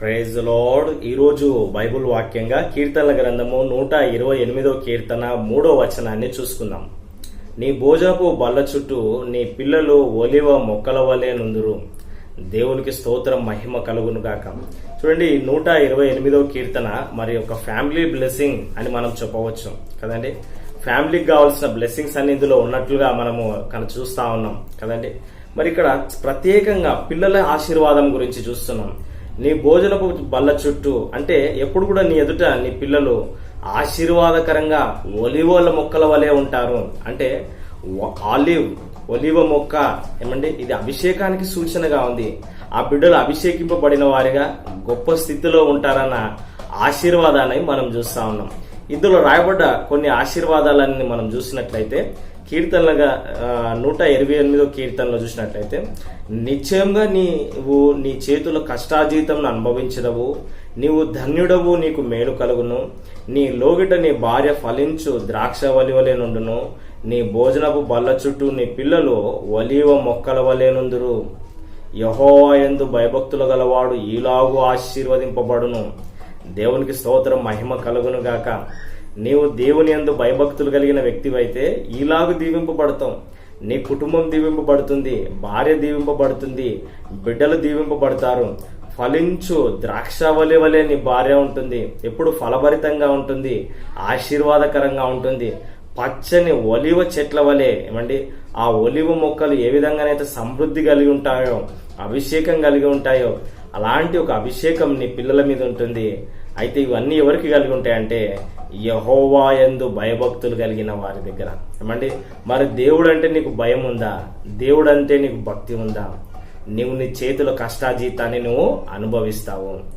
Praise load ఈరోజు Bible వాక్యంగా కీర్తనల గ్రంథము నూట ఇరవై ఎనిమిదో కీర్తన మూడో వచనాన్ని చూసుకుందాం. నీ భోజనపు బల్ల చుట్టూ నీ పిల్లలు ఒలివ మొక్కల వలె నుందురు. దేవునికి స్తోత్రం మహిమ కలుగును గాక. చూడండి నూట ఇరవై ఎనిమిదో కీర్తన మరి ఒక ఫ్యామిలీ బ్లెస్సింగ్ అని మనం చెప్పవచ్చు. కదండి? ఫ్యామిలీకి కావాల్సిన బ్లెస్సింగ్స్ అన్ని ఇందులో ఉన్నట్లుగా మనము కను చూస్తా ఉన్నాం. కదండి? మరి ఇక్కడ ప్రత్యేకంగా పిల్లల ఆశీర్వాదం గురించి చూస్తున్నాం. నీ భోజనపు బల్ల చుట్టూ అంటే ఎప్పుడు కూడా నీ ఎదుట నీ పిల్లలు ఆశీర్వాదకరంగా ఒలివోల మొక్కల వలె ఉంటారు. అంటే ఆలివ్ ఒలివ మొక్క ఏమండి? ఇది అభిషేకానికి సూచనగా ఉంది. ఆ బిడ్డలు అభిషేకింపబడిన వారిగా గొప్ప స్థితిలో ఉంటారన్న ఆశీర్వాదాన్ని మనం చూస్తా ఉన్నాం. ఇందులో రాయబడ్డ కొన్ని ఆశీర్వాదాలన్నీ మనం చూసినట్లయితే కీర్తనలుగా నూట ఇరవై ఎనిమిదో కీర్తనలో చూసినట్లయితే నిశ్చయంగా నీవు నీ చేతుల కష్టాజీతంను అనుభవించదవు నీవు ధన్యుడవు నీకు మేలు కలుగును. నీ లోగిట నీ భార్య ఫలించు ద్రాక్ష వలివలే నుండును. నీ భోజనపు బల్ల చుట్టూ నీ పిల్లలు ఒలీవ మొక్కల వలె నుందురు. యహోవా యందు భయభక్తులు గలవాడు ఈలాగు ఆశీర్వదింపబడును. దేవునికి స్తోత్రం మహిమ కలుగును గాక నీవు దేవుని యందు భయభక్తులు కలిగిన వ్యక్తివైతే ఇలాగ దీవింపబడతాం. నీ కుటుంబం దీవింపబడుతుంది భార్య దీవింపబడుతుంది బిడ్డలు దీవింపబడతారు. ఫలించు ద్రాక్షవల్లి వలె నీ భార్య ఉంటుంది. ఎప్పుడు ఫలభరితంగా ఉంటుంది ఆశీర్వాదకరంగా ఉంటుంది. పచ్చని ఒలివ చెట్ల వలె ఏమండి? ఆ ఒలివ మొక్కలు ఏ విధంగానైతే సమృద్ధి కలిగి ఉంటాయో అభిషేకం కలిగి ఉంటాయో అలాంటి ఒక అభిషేకం నీ పిల్లల మీద ఉంటుంది. అయితే ఇవన్నీ ఎవరికి కలిగి ఉంటాయంటే యహోవా ఎందు భయభక్తులు కలిగిన వారి దగ్గర. ఏమండి? మరి దేవుడు అంటే నీకు భయం ఉందా? దేవుడు అంటే నీకు భక్తి ఉందా? నీవు నీ చేతుల కష్టాజీతాన్ని నువ్వు అనుభవిస్తావు.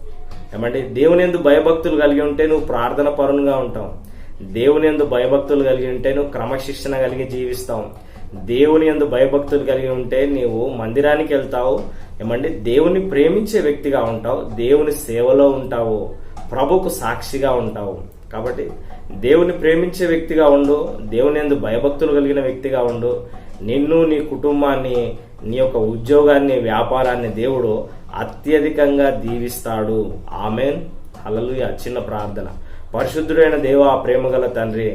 ఏమంటే దేవుని ఎందు భయభక్తులు కలిగి ఉంటే నువ్వు ప్రార్థన పరునుగా ఉంటావు. దేవుని ఎందు భయభక్తులు కలిగి ఉంటే నువ్వు క్రమశిక్షణ కలిగి జీవిస్తావు. దేవుని ఎందు భయభక్తులు కలిగి ఉంటే నీవు మందిరానికి వెళ్తావు. ఏమంటే దేవుని ప్రేమించే వ్యక్తిగా ఉంటావు. దేవుని సేవలో ఉంటావు. ప్రభుకు సాక్షిగా ఉంటావు. కాబట్టి దేవుని ప్రేమించే వ్యక్తిగా ఉండు దేవుని ఎందు భయభక్తులు కలిగిన వ్యక్తిగా ఉండు. నిన్ను నీ కుటుంబాన్ని నీ యొక్క ఉద్యోగాన్ని వ్యాపారాన్ని దేవుడు అత్యధికంగా దీవిస్తాడు. ఆమెన్. హల్లెలూయా. చిన్న ప్రార్థన. పరిశుద్ధుడైన దేవ ప్రేమగల తండ్రి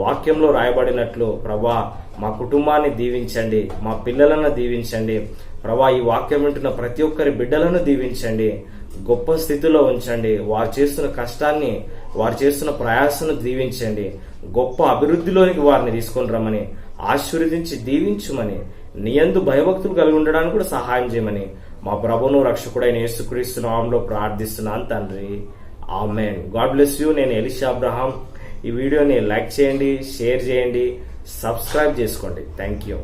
వాక్యంలో రాయబడినట్లు ప్రభా మా కుటుంబాన్ని దీవించండి మా పిల్లలను దీవించండి. ప్రభా ఈ వాక్యం వింటున్న ప్రతి ఒక్కరి బిడ్డలను దీవించండి. గొప్ప స్థితిలో ఉంచండి. వారు చేస్తున్న కష్టాన్ని వారు చేస్తున్న ప్రయాసను దీవించండి. గొప్ప అభివృద్ధిలోనికి వారిని తీసుకొని రమ్మని ఆశీర్వదించి దీవించుమని నియందు భయభక్తులు కలిగి ఉండడానికి కూడా సహాయం చేయమని మా ప్రభును రక్షకుడైన యేసుక్రీస్తు నామంలో ప్రార్థిస్తున్నాను తండ్రి. ఆమెన్ గాడ్ బ్లెస్ యూ నేను ఎలిషా అబ్రహాం. ఈ వీడియోని లైక్ చేయండి షేర్ చేయండి సబ్స్క్రైబ్ చేసుకోండి. Thank you